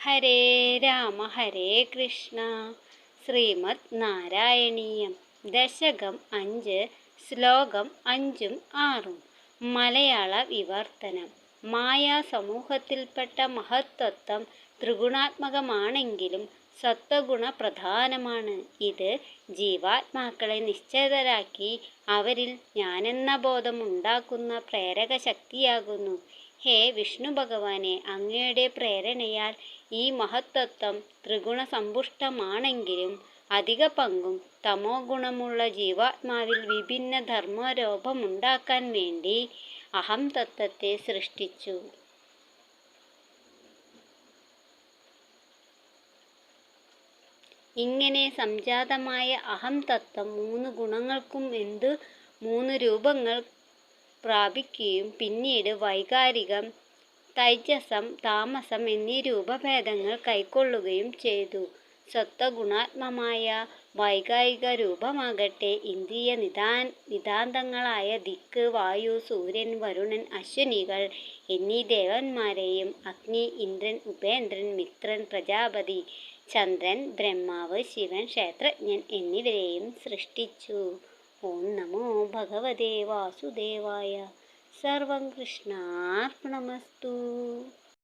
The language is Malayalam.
ഹരേ രാമ ഹരേ കൃഷ്ണ. ശ്രീമദ് നാരായണീയം. ദശകം അഞ്ച് ശ്ലോകം അഞ്ചും ആറും. മലയാള വിവർത്തനം. മായാ സമൂഹത്തിൽപ്പെട്ട മഹത്വത്വം ത്രിഗുണാത്മകമാണെങ്കിലും സത്വഗുണ പ്രധാനമാണ് ഇത് ജീവാത്മാക്കളെ നിശ്ചിതരാക്കി അവരിൽ ഞാനെന്ന ബോധം ഉണ്ടാക്കുന്ന പ്രേരക ശക്തിയാകുന്നു ഹേ വിഷ്ണു ഭഗവാനെ അങ്ങയുടെ പ്രേരണയാൽ ഈ മഹത്തത്വം ത്രിഗുണസമ്പുഷ്ടമാണെങ്കിലും അധിക പങ്കും തമോ ഗുണമുള്ള ജീവാത്മാവിൽ വിഭിന്ന ധർമ്മരോപമുണ്ടാക്കാൻ വേണ്ടി അഹം തത്വത്തെ സൃഷ്ടിച്ചു. ഇങ്ങനെ സംജാതമായ അഹം തത്വം മൂന്ന് ഗുണങ്ങൾക്കും എന്ത് മൂന്ന് രൂപങ്ങൾ പ്രാപിക്കുകയും പിന്നീട് വൈകാരികം തൈജസം താമസം എന്നീ രൂപഭേദങ്ങൾ കൈക്കൊള്ളുകയും ചെയ്തു. സ്വത്വഗുണാത്മമായ വൈകാരിക രൂപമാകട്ടെ ഇന്ദ്രിയ നിതാ നിതാന്തങ്ങളായ ദിക്ക് വായു സൂര്യൻ വരുണൻ അശ്വനികൾ എന്നീ ദേവന്മാരെയും അഗ്നി ഇന്ദ്രൻ ഉപേന്ദ്രൻ മിത്രൻ പ്രജാപതി ചന്ദ്രൻ ബ്രഹ്മാവ് ശിവൻ ക്ഷേത്രജ്ഞൻ എന്നിവരെയും സൃഷ്ടിച്ചു. ഓം നമോ ഭഗവതേ വാസുദേവായ. സർവം കൃഷ്ണാർപ്പണമസ്തു.